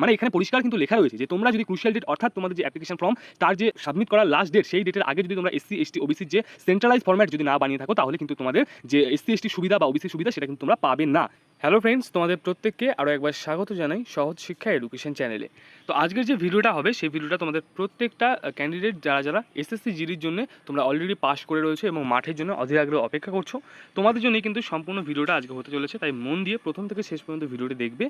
মানে এখানে পরিষ্কার কিন্তু লেখা রয়েছে যে তোমরা যদি ক্রুশিয়াল ডেট অর্থাৎ তোমাদের যে অ্যাপ্লিকেশন ফর্ম তার যে সাবমিট করার লাস্ট ডেট সেই ডেটের আগে যদি তোমরা এসসি এসটি ওবিসির যে সেন্ট্রালাইজ ফর্ম্যাট যদি না বানিয়ে থাকো, তাহলে কিন্তু তোমাদের যে এসসি এসটি সুবিধা বা ওবিসি সুবিধা, সেটা কিন্তু তোমরা পাবে না। হ্যালো ফ্রেন্ডস তোমাদের প্রত্যেককে আরও একবার স্বাগত জানাই সহজ শিক্ষা এডুকেশন চ্যানেলে তো আজকের যে ভিডিওটা হবে, সেই ভিডিওটা তোমাদের প্রত্যেকটা ক্যান্ডিডেট যারা যারা এসএসসি জিডির জন্য তোমরা অলরেডি পাস করে রয়েছে এবং মাঠের জন্য অধীর আগ্রহে অপেক্ষা করছ, তোমাদের জন্যই কিন্তু সম্পূর্ণ ভিডিওটা আজকে হতে চলেছে, তাই মন দিয়ে প্রথম থেকে শেষ পর্যন্ত ভিডিওটি দেখবে।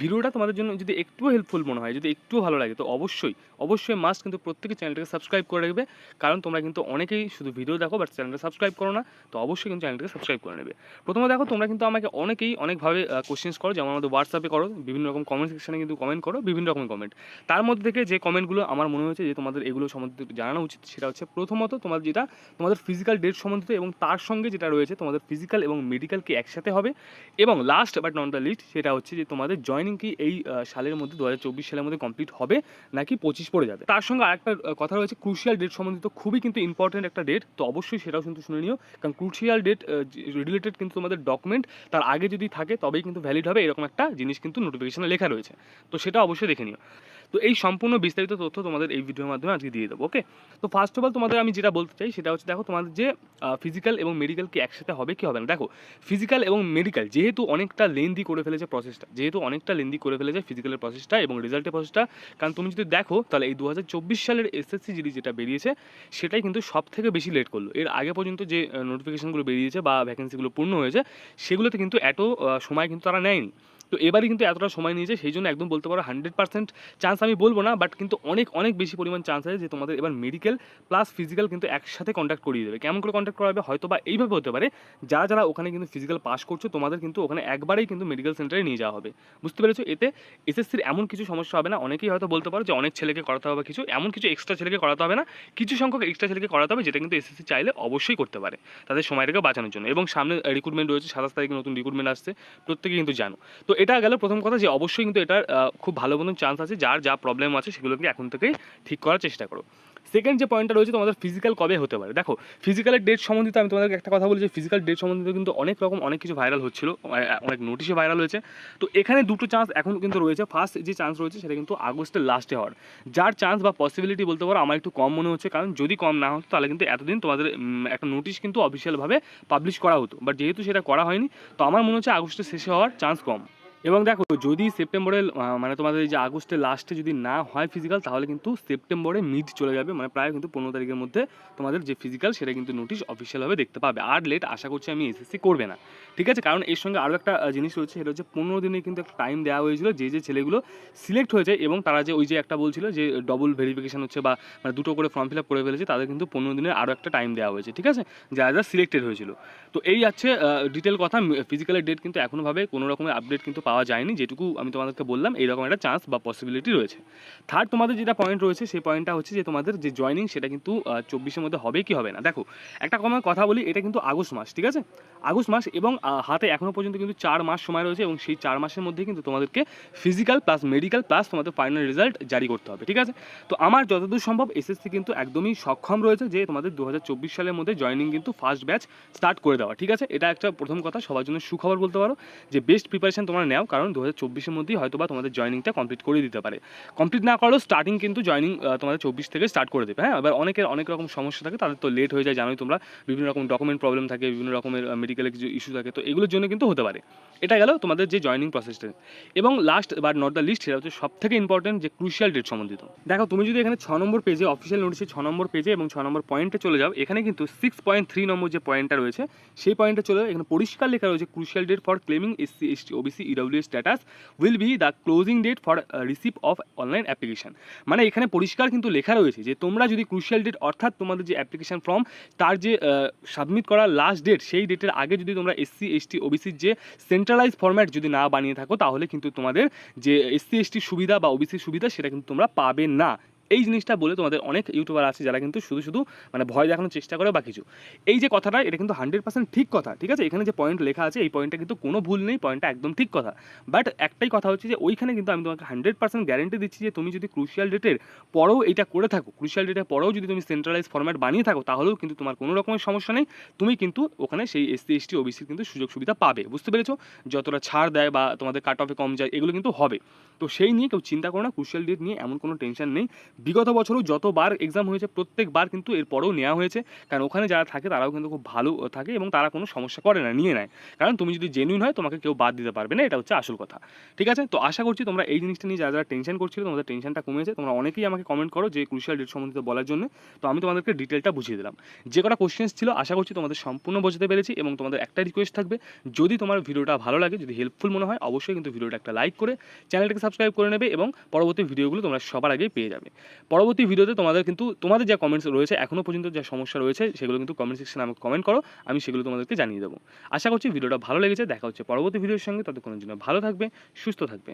ভিডিওটা তোমাদের জন্য যদি একটু হেল্পফুল মনে হয়, যদি একটু ভালো লাগে, তো অবশ্যই অবশ্যই মাস্ট কিন্তু প্রত্যেকে চ্যানেলটাকে সাবস্ক্রাইব করে রাখবে, কারণ তোমরা কিন্তু অনেকেই শুধু ভিডিও দেখো বাট চ্যানেলটা সাবস্ক্রাইব করো না, তো অবশ্যই কিন্তু চ্যানেলটাকে সাবস্ক্রাইব করে নেবে। প্রথমে দেখো, তোমরা কিন্তু আমাকে অনেকেই অনেকভাবে কোশ্চেন্স করো, যেমন আমাদের হোয়াটসঅ্যাপে করো, বিভিন্ন রকম কমেন্ট সেকশনে কিন্তু কমেন্ট করো, বিভিন্ন রকম কমেন্ট তার মধ্যে থেকে যে কমেন্টগুলো আমার মনে হয়েছে যে তোমাদের এগুলো সম্বন্ধে জানানো উচিত, সেটা হচ্ছে প্রথমত তোমাদের যেটা, তোমাদের ফিজিক্যাল ডেট সম্বন্ধিত এবং তার সঙ্গে যেটা রয়েছে, তোমাদের ফিজিক্যাল এবং মেডিকেল কি একসাথে হবে। এবং last but not the least সেটা হচ্ছে যে তোমাদের জয়নিং কি এই সালের মধ্যে দু হাজার চব্বিশ সালের মধ্যে কমপ্লিট হবে নাকি পঁচিশ পড়ে যাবে। তার সঙ্গে আরেকটা কথা রয়েছে ক্রুশিয়াল ডেট সম্বন্ধিত খুবই কিন্তু ইম্পর্টেন্ট একটা ডেট তো অবশ্যই সেটাও কিন্তু শুনে নিও। কারণ ক্রুশিয়াল ডেট রিলেটেড কিন্তু তোমাদের ডকুমেন্ট তার আগে যদি থাকে তবেই কিন্তু ভ্যালিড হবে, এরকম একটা জিনিস কিন্তু নোটিফিকেশনে লেখা রয়েছে। তো সেটা অবশ্যই দেখে নিও। তো এই সম্পূর্ণ বিস্তারিত তথ্য তোমাদের এই ভিডিওর মাধ্যমে আজকে দিয়ে দেবো ওকে তো ফার্স্ট অফ অল তোমাদের আমি যেটা বলতে চাই সেটা হচ্ছে দেখো তোমাদের যে ফিজিক্যাল এবং মেডিকেল কি একসাথে হবে কি হবে না? দেখো ফিজিক্যাল এবং মেডিকেল যেহেতু অনেকটা লেন্দি করে ফেলেছে প্রসেসটা যেহেতু অনেকটা লেন্দি করে ফেলেছে ফিজিক্যালের প্রসেসটা এবং রেজাল্টের প্রসেসটা কারণ তুমি যদি দেখো তাহলে এই দু হাজার চব্বিশ সালের এসএসসি জিডি যেটা বেরিয়েছে, সেটাই কিন্তু সব থেকে বেশি লেট করল। এর আগে পর্যন্ত যে নোটিফিকেশনগুলো বেরিয়েছে বা ভ্যাকেন্সিগুলো পূর্ণ হয়েছে, সেগুলোতে কিন্তু এত সময় কিন্তু তারা নেয়নি। তো এবারে কিন্তু এতটা সময় নিয়েছে, সেই জন্য একদম বলতে পারো হান্ড্রেড পার্সেন্ট চান্স আমি বলব না বাট কিন্তু অনেক অনেক বেশি পরিমাণ চান্স আছে যে তোমাদের এবার মেডিকেল প্লাস ফিজিক্যাল কিন্তু একসাথে কন্ট্যাক্ট করিয়ে দেবে। কেমন করে কন্ট্যাক্ট করাবে হয়তো বা এইভাবে হতে পারে, যারা যারা ওখানে কিন্তু ফিজিক্যাল পাস করছ, তোমাদের কিন্তু ওখানে একবারেই কিন্তু মেডিকেল সেন্টারে নিয়ে যাওয়া হবে। বুঝতে পেরেছ? এতে এসএসসির এমন কিছু সমস্যা হবে না, অনেকেই হয়তো বলতে পারো যে অনেক ছেলেকে করাতে হবে কিছু, এমন কিছু এক্সট্রা ছেলেকে করাতে হবে না, কিছু সংখ্যক এক্সট্রা ছেলেকে করাতে হবে যেটা কিন্তু এসএসসি চাইলে অবশ্যই করতে পারে, তাদের সময়টাকে বাঁচানোর জন্য। এবং সামনে রিক্রুটমেন্ট রয়েছে, সাতাশ তারিখে নতুন রিক্রুটমেন্ট আসছে, প্রত্যেকে কিন্তু জানো। তো এটা গেল প্রথম কথা যে অবশ্যই কিন্তু এটার খুব ভালো মতন চান্স আছে, যার যা প্রবলেম আছে সেগুলোকে এখন থেকেই ঠিক করার চেষ্টা করো। সেকেন্ড যে পয়েন্টটা রয়েছে তোমাদের ফিজিক্যাল কবে হতে পারে? দেখো ফিজিক্যালের ডেট সম্বন্ধিত আমি তোমাদেরকে একটা কথা বলি যে ফিজিক্যাল ডেট সম্বন্ধিত কিন্তু অনেক রকম অনেক কিছু ভাইরাল হচ্ছিল অনেক নোটিশে ভাইরাল হয়েছে। তো এখানে দুটো চান্স এখন কিন্তু রয়েছে। ফার্স্ট যে চান্স রয়েছে সেটা কিন্তু আগস্টের লাস্টে হওয়ার। যার চান্স বা পসিবিলিটি বলতে পারো, আমার একটু কম মনে হচ্ছে। কারণ যদি কম না হতো, তাহলে কিন্তু এতদিন তোমাদের একটা নোটিশ কিন্তু অফিসিয়ালভাবে পাবলিশ করা হতো। বাট যেহেতু সেটা করা হয়নি, তো আমার মনে হচ্ছে আগস্টের শেষে হওয়ার চান্স কম। এবং দেখো যদি সেপ্টেম্বরের আহ, মানে তোমাদের যে আগস্টের লাস্টে যদি না হয় ফিজিক্যাল তাহলে কিন্তু সেপ্টেম্বরে মিড চলে যাবে। মানে প্রায় কিন্তু পনেরো তারিখের মধ্যে তোমাদের যে ফিজিক্যাল সেটা কিন্তু নোটিশ অফিসিয়ালভাবে দেখতে পাবে। আর লেট আশা করছি আমি এসএসসি করবে না। ঠিক আছে? কারণ এর সঙ্গে আরও একটা জিনিস রয়েছে সেটা হচ্ছে পনেরো দিনে কিন্তু একটা টাইম দেওয়া হয়েছিল যে যে ছেলেগুলো সিলেক্ট হয়েছে এবং তারা যে ওই যে একটা বলছিল যে ডবল ভেরিফিকেশন হচ্ছে বা মানে দুটো করে ফর্ম ফিল আপ করে ফেলেছে তাদের কিন্তু পনেরো দিনের আরও একটা টাইম দেওয়া হয়েছে। ঠিক আছে? যারা যারা সিলেক্টেড হয়েছিল। তো এই আছে ডিটেল কথা ফিজিক্যালের ডেট কিন্তু এখনোভাবে কোনো রকমের আপডেট কিন্তু পাওয়া যায়নি, যেটুকু আমি তোমাদেরকে বললাম, এইরকম একটা চান্স বা পসিবিলিটি রয়েছে। থার্ড তোমাদের যেটা পয়েন্ট রয়েছে, সেই পয়েন্টটা হচ্ছে যে তোমাদের যে জয়নিং সেটা কিন্তু চব্বিশের মধ্যে হবে কি হবে না। দেখো, একটা কমার কথা বলি, এটা কিন্তু আগস্ট মাস, ঠিক আছে? আগস্ট মাস এবং হাতে এখনও পর্যন্ত কিন্তু চার মাস সময় রয়েছে এবং সেই চার মাসের মধ্যে কিন্তু তোমাদেরকে ফিজিক্যাল প্লাস মেডিকেল প্লাস তোমাদের ফাইনাল রেজাল্ট জারি করতে হবে, ঠিক আছে? তো আমার যতদূর সম্ভব এসএসসি কিন্তু একদমই সক্ষম রয়েছে যে তোমাদের দু হাজার চব্বিশ সালের মধ্যে জয়নিং কিন্তু ফার্স্ট ব্যাচ স্টার্ট করে দেওয়া, ঠিক আছে? এটা একটা প্রথম কথা, সবার জন্য সুখবর বলতে পারো যে বেস্ট প্রিপারেশন তোমরা নাও, কারণ দু হাজার চব্বিশের মধ্যেই হয়তো বা তোমাদের জয়নিংটা কমপ্লিট করে দিতে পারে। কমপ্লিট না করলেও স্টার্টিং কিন্তু জয়নিং তোমাদের চব্বিশ থেকে স্টার্ট করে দেবে হ্যাঁ? এবার অনেকের অনেক রকম সমস্যা থাকে, তাদের তো লেট হয়ে যায়, জানোই তোমরা। বিভিন্ন রকম ডকুমেন্ট প্রবলেম থাকে, বিভিন্ন রকমের মেডিকেলের কিছু ইস্যু থাকে, তো এগুলোর জন্য কিন্তু হতে পারে। এটা গেল তোমাদের যে জয়নিং প্রসেসটা এবং লাস্ট বা নট দ্য লিস্ট সেটা হচ্ছে সব থেকে ইম্পর্টেন্ট যে ক্রুশিয়াল ডেট সম্বন্ধিত। দেখো, তুমি যদি এখানে ছ নম্বর পেজে অফিসিয়াল নোটিসে ছ নম্বর পেজে এবং ছ নম্বর পয়েন্টে চলে যাও, এখানে কিন্তু সিক্স পয়েন্ট থ্রি নম্বর যে পয়েন্টটা রয়েছে, সেই পয়েন্টে চলে যাও, এখানে পরিষ্কার লেখা রয়েছে crucial date for claiming SC ST OBC EW status will be the closing date for receive of online application মানে এখানে পরিষ্কার কিন্তু লেখা রয়েছে যে তোমরা যদি ক্রুশিয়াল ডেট অর্থাৎ তোমাদের যে অ্যাপ্লিকেশান ফর্ম তার যে সাবমিট করার লাস্ট ডেট সেই ডেটের আগে যদি তোমরা এসসি এসটি ওবিসির যে সেন্ট্রালাইজ ফরম্যাট যদি না বানিয়ে থাকো, তাহলে কিন্তু তোমাদের যে এসসি এসটি সুবিধা বা ওবিসির সুবিধা, সেটা কিন্তু তোমরা পাবে না। এই জিনিসটা বলে তোমাদের অনেক ইউটিউবার আছে যারা কিন্তু শুধু শুধু মানে ভয় দেখানোর চেষ্টা করে বা কিছু। এই যে কথাটা, এটা কিন্তু হান্ড্রেড পার্সেন্ট ঠিক কথা, ঠিক আছে? এখানে যে পয়েন্ট লেখা আছে, এই পয়েন্টটা কিন্তু কোনো ভুল নেই পয়েন্টটা একদম ঠিক কথা। বাট একটাই কথা হচ্ছে যে, ওইখানে কিন্তু আমি তোমাকে হান্ড্রেড পার্সেন্ট গ্যারেন্টি দিচ্ছি যে, তুমি যদি ক্রুশিয়াল ডেটের পরেও এটা করে থাকো ক্রুশিয়াল ডেটের পরেও যদি তুমি সেন্ট্রালাইজ ফরম্যাট বানিয়ে থাকো, তাহলেও কিন্তু তোমার কোনো রকমের সমস্যা নেই। তুমি কিন্তু ওখানে সেই এসসি এসটি ওবিসির কিন্তু সুযোগ সুবিধা পাবে, বুঝতে পেরেছ? যতটা ছাড় দেয় বা তোমাদের কাট অফে কম যায়, এগুলো কিন্তু হবে। তো সেই নিয়ে কেউ চিন্তা করো না ক্রুশিয়াল ডেট নিয়ে এমন কোনো টেনশন নেই। বিগত বছরও যতবার এক্সাম হয়েছে, প্রত্যেকবার কিন্তু এরপরেও নেওয়া হয়েছে। কারণ ওখানে যারা থাকে, তারাও কিন্তু খুব ভালো থাকে এবং তারা কোনো সমস্যা করে না, নিয়ে নেয়। কারণ তুমি যদি জেনুইন হয়, তোমাকে কেউ বাদ দিতে পারবে না, এটা হচ্ছে আসল কথা। ঠিক আছে? তো আশা করছি তোমরা এই জিনিসটা নিয়ে যারা যারা টেনশন করছিল, তোমাদের টেনশনটা কমেছে। তোমরা অনেকেই আমাকে কমেন্ট করো যে ক্রুশিয়াল ডেট সম্বন্ধিত বলার জন্য। তো আমি তোমাদেরকে ডিটেলটা বুঝিয়ে দিলাম। যে কটা কোশ্চেন্স ছিল, আশা করছি তোমাদের সম্পূর্ণ বোঝাতে পেরেছি এবং তোমাদের একটা রিকোয়েস্ট থাকবে, যদি তোমার ভিডিওটা ভালো লাগে, যদি হেল্পফুল মনে হয়, অবশ্যই কিন্তু ভিডিওটা একটা লাইক করে চ্যানেলটাকে সাবস্ক্রাইব করে নেবে এবং পরবর্তী ভিডিওগুলো তোমরা সবার আগেই পেয়ে যাবে। পরবর্তী ভিডিওতে তোমাদের কিন্তু, তোমাদের যা কমেন্টস রয়েছে এখনও পর্যন্ত যা সমস্যা রয়েছে, সেগুলো কিন্তু কমেন্ট সেকশনে আমাকে কমেন্ট করো, আমি সেগুলো তোমাদেরকে জানিয়ে দেবো। আশা করছি ভিডিওটা ভালো লেগেছে, দেখা হচ্ছে পরবর্তী ভিডিওর সঙ্গে, ততক্ষণের জন্য ভালো থাকবে, সুস্থ থাকবে।